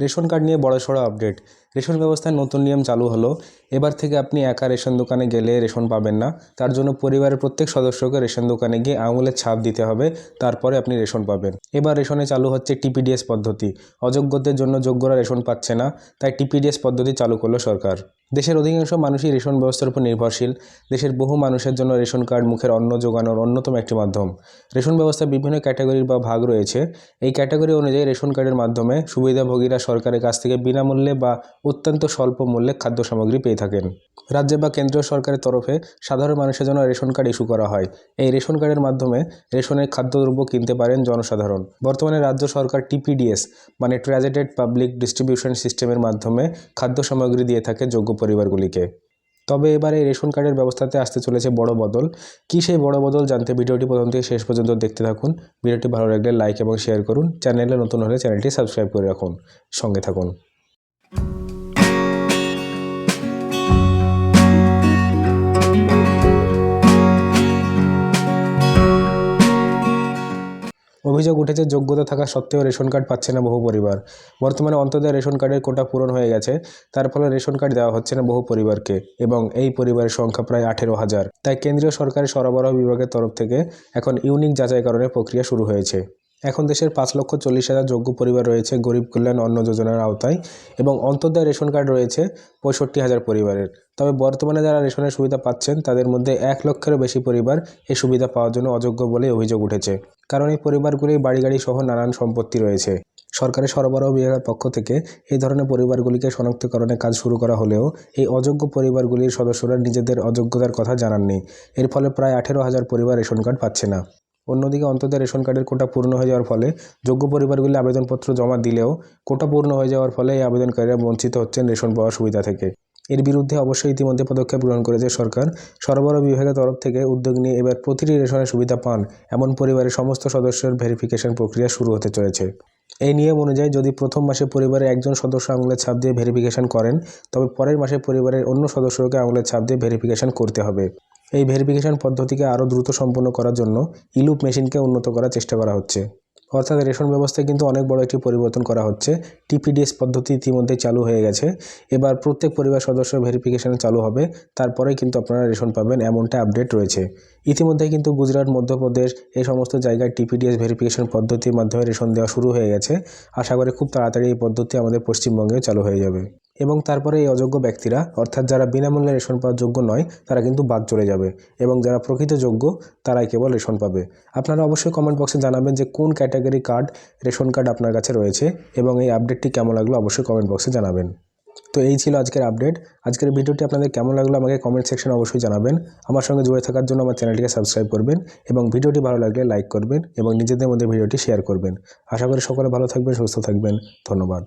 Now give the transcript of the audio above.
Ration card নিয়ে বড়সড় update. Ration ব্যবস্থায় নতুন নিয়ম চালু হলো। এবার থেকে আপনি একা রেশন দোকানে গেলে রেশন পাবেন না। তার জন্য পরিবারের প্রত্যেক সদস্যকে রেশন দোকানে গিয়ে আঙুলের ছাপ দিতে হবে। তারপরে আপনি রেশন পাবেন। এবার রেশনে চালু হচ্ছে টিপিডিএস পদ্ধতি। অযোগ্যদের জন্য যোগ্যরা রেশন পাচ্ছে না, তাই টিপিডিএস পদ্ধতি চালু করল সরকার। দেশের অধিকাংশ মানুষই রেশন ব্যবস্থার উপর নির্ভরশীল। দেশের বহু মানুষের জন্য রেশন কার্ড মুখের অন্ন যোগানোর অন্যতম একটি মাধ্যম। রেশন ব্যবস্থার বিভিন্ন ক্যাটাগরি বা ভাগ রয়েছে। এই ক্যাটাগরি অনুযায়ী রেশন কার্ডের মাধ্যমে সুবিধাভোগীরা সরকারের কাছ থেকে বিনামূল্যে বা অত্যন্ত স্বল্প মূল্যে খাদ্য সামগ্রী পেয়ে থাকেন। রাজ্য বা কেন্দ্রীয় সরকারের তরফে সাধারণ মানুষের জন্য রেশন কার্ড ইস্যু করা হয়। এই রেশন কার্ডের মাধ্যমে রেশনের খাদ্যদ্রব্য কিনতে পারেন জনসাধারণ। বর্তমানে রাজ্য সরকার টিপিডিএস মানে ট্রাজেটেড পাবলিক ডিস্ট্রিবিউশন সিস্টেমের মাধ্যমে খাদ্য সামগ্রী দিয়ে থাকে যোগ্য পরিবারগুলিকে। তবে এবার এই রেশন কার্ডের ব্যবস্থাতে আসতে চলেছে বড় বদল। কী সেই বড় বদল জানতে ভিডিওটি প্রথম থেকে শেষ পর্যন্ত দেখতে থাকুন। ভিডিওটি ভালো লাগলে লাইক এবং শেয়ার করুন। চ্যানেলে নতুন হলে চ্যানেলটি সাবস্ক্রাইব করে রাখুন। সঙ্গে থাকুন। অভিযোগ উঠেছে, যোগ্যতা থাকা সত্ত্বেও রেশন কার্ড পাচ্ছে না বহু পরিবার। বর্তমানে অন্তদের রেশন কার্ডের কোটা পূরণ হয়ে গেছে, তার ফলে রেশন কার্ড দেওয়া হচ্ছে না বহু পরিবারকে এবং এই পরিবারের সংখ্যা প্রায় আঠেরো হাজার। তাই কেন্দ্রীয় সরকারের সরবরাহ বিভাগের তরফ থেকে এখন ইউনিক যাচাইকরণের প্রক্রিয়া শুরু হয়েছে। এখন দেশের পাঁচ লক্ষ চল্লিশ হাজার যোগ্য পরিবার রয়েছে গরিব কল্যাণ অন্ন যোজনার আওতায় এবং অন্তর্দায় রেশন কার্ড রয়েছে পঁয়ষট্টি হাজার পরিবারের। তবে বর্তমানে যারা রেশনের সুবিধা পাচ্ছেন, তাদের মধ্যে এক লক্ষেরও বেশি পরিবার এই সুবিধা পাওয়ার জন্য অযোগ্য বলে অভিযোগ উঠেছে। কারণ এই পরিবারগুলি বাড়ি গাড়ি সহ নানান সম্পত্তি রয়েছে। সরকারের সরবরাহ বিভাগের পক্ষ থেকে এই ধরনের পরিবারগুলিকে শনাক্তকরণের কাজ শুরু করা হলেও এই অযোগ্য পরিবারগুলির সদস্যরা নিজেদের অযোগ্যতার কথা জানাননি। এর ফলে প্রায় আঠেরো হাজার পরিবার রেশন কার্ড পাচ্ছে না। অন্যদিকে অন্তত রেশন কার্ডের কোটা পূর্ণ হয়ে যাওয়ার ফলে যোগ্য পরিবারগুলি আবেদনপত্র জমা দিলেও কোটা পূর্ণ হয়ে যাওয়ার ফলে এই আবেদনকারীরা বঞ্চিত হচ্ছেন রেশন পাওয়ার সুবিধা থেকে। এর বিরুদ্ধে অবশ্যই ইতিমধ্যে পদক্ষেপ গ্রহণ করেছে সরকার। সরবরাহ বিভাগের তরফ থেকে উদ্যোগ নিয়ে এবার প্রতিটি রেশনের সুবিধা পান এমন পরিবারের সমস্ত সদস্যের ভেরিফিকেশন প্রক্রিয়া শুরু হতে চলেছে। এই নিয়ম অনুযায়ী যদি প্রথম মাসে পরিবারের একজন সদস্য আঙুলের ছাপ দিয়ে ভেরিফিকেশন করেন, তবে পরের মাসে পরিবারের অন্য সদস্যকে আঙুলের ছাপ দিয়ে ভেরিফিকেশন করতে হবে। এই ভেরিফিকেশন পদ্ধতিকে আরও দ্রুত সম্পন্ন করার জন্য ইলুপ মেশিনকে উন্নত করার চেষ্টা করা হচ্ছে। অর্থাৎ রেশন ব্যবস্থায় কিন্তু অনেক বড় একটি পরিবর্তন করা হচ্ছে। টিপিডিএস পদ্ধতি ইতিমধ্যে চালু হয়ে গেছে। এবার প্রত্যেক পরিবার সদস্য ভেরিফিকেশন চালু হবে। তারপরে কিন্তু আপনারা রেশন পাবেন এমনটা আপডেট রয়েছে। ইতিমধ্যে কিন্তু গুজরাট, মধ্যপ্রদেশ এই সমস্ত জায়গায় টিপিডিএস ভেরিফিকেশন পদ্ধতির মাধ্যমে রেশন দেওয়া শুরু হয়ে গেছে। আশা করি খুব তাড়াতাড়ি এই পদ্ধতি আমাদের পশ্চিমবঙ্গেও চালু হয়ে যাবে। এবং তারপরে এই অযোগ্য ব্যক্তিরা, অর্থাৎ যারা বিনামূল্যে রেশন পাওয়ার যোগ্য নয়, তারা কিন্তু বাদ চলে যাবে এবং যারা প্রকৃত যোগ্য, তারাই কেবল রেশন পাবে। আপনারা অবশ্যই কমেন্ট বক্সে জানাবেন যে কোন ক্যাটাগরি কার্ড রেশন কার্ড আপনার কাছে রয়েছে এবং এই আপডেটটি কেমন লাগল অবশ্যই কমেন্ট বক্সে জানাবেন। তো এই ছিল আজকের আপডেট আজকের ভিডিওটি আপনাদের কেমন লাগল আমাকে কমেন্ট সেকশনে অবশ্যই জানাবেন। আমার সঙ্গে জুড়ে থাকার জন্য আমার চ্যানেলটিকে সাবস্ক্রাইব করবেন এবং ভিডিওটি ভালো লাগলে লাইক করবেন এবং নিজেদের মধ্যে ভিডিওটি শেয়ার করবেন। আশা করি সকলে ভালো থাকবেন, সুস্থ থাকবেন। ধন্যবাদ।